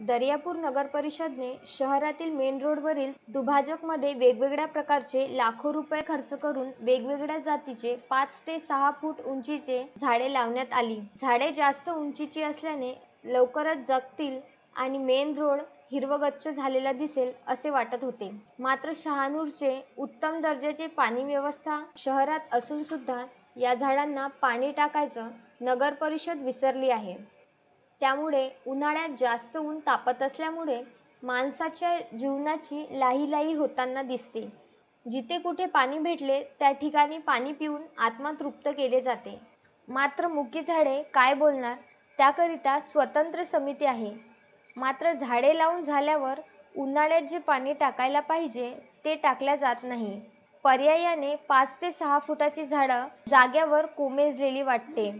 दर्यापूर नगर परिषदने शहरातील मेन रोडवरील दुभाजकमध्ये वेगवेगळ्या प्रकारचे लाखो रुपये खर्च करून वेगवेगळ्या जातीचे पाच ते सहा फूट उंचीचे झाडे लावण्यात आली. झाडे जास्त उंचीची असल्याने लवकरच जगतील आणि मेन रोड हिरवगच्च झालेला दिसेल असे वाटत होते. मात्र शहानूरचे उत्तम दर्जाचे पाणी व्यवस्था शहरात असून सुद्धा या झाडांना पाणी टाकायचं नगर परिषद विसरली आहे. त्यामुळे उन्हाळ्यात जास्त ऊन तापत असल्यामुळे माणसाच्या जीवनाची लाहीलाही होताना दिसते. जिथे कुठे पाणी भेटले त्या ठिकाणी पाणी पिऊन आत्मा तृप्त केले जाते. मात्र मुकी झाडे काय बोलणार? त्याकरिता स्वतंत्र समिती आहे. मात्र झाडे लावून झाल्यावर उन्हाळ्यात जे पाणी टाकायला पाहिजे ते टाकल्या जात नाही. पर्यायाने पाच ते सहा फुटाची झाडं जाग्यावर कोमेजलेली वाटते.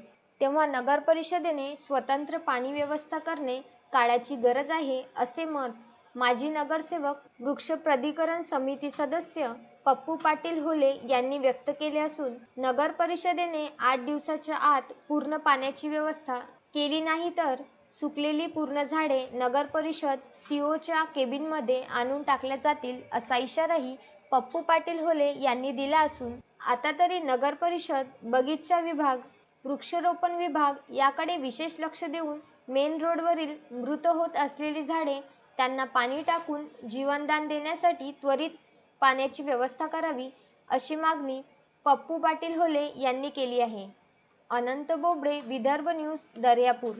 तेव्हा नगर परिषदेने स्वतंत्र पाणी व्यवस्था करणे काळाची गरज आहे असे मत माजी नगरसेवक वृक्ष प्राधिकरण समिती सदस्य पप्पू पाटील होले यांनी व्यक्त केले असून नगर परिषदेने आठ दिवसाच्या आत पूर्ण पाण्याची व्यवस्था केली नाही तर सुकलेली पूर्ण झाडे नगर परिषद सीओच्या केबिनमध्ये आणून टाकल्या जातील असा इशाराही पप्पू पाटील होले यांनी दिला असून आता तरी नगर परिषद बगीचा विभाग वृक्षारोपण विभाग याकडे विशेष लक्ष देऊन मेन रोडवरील मृत होत असलेली झाडे त्यांना पाणी टाकून जीवनदान देण्यासाठी त्वरित पाण्याची व्यवस्था करावी अशी मागणी पप्पू पाटील होले यांनी केली आहे. अनंत बोबडे विदर्भ न्यूज दर्यापूर.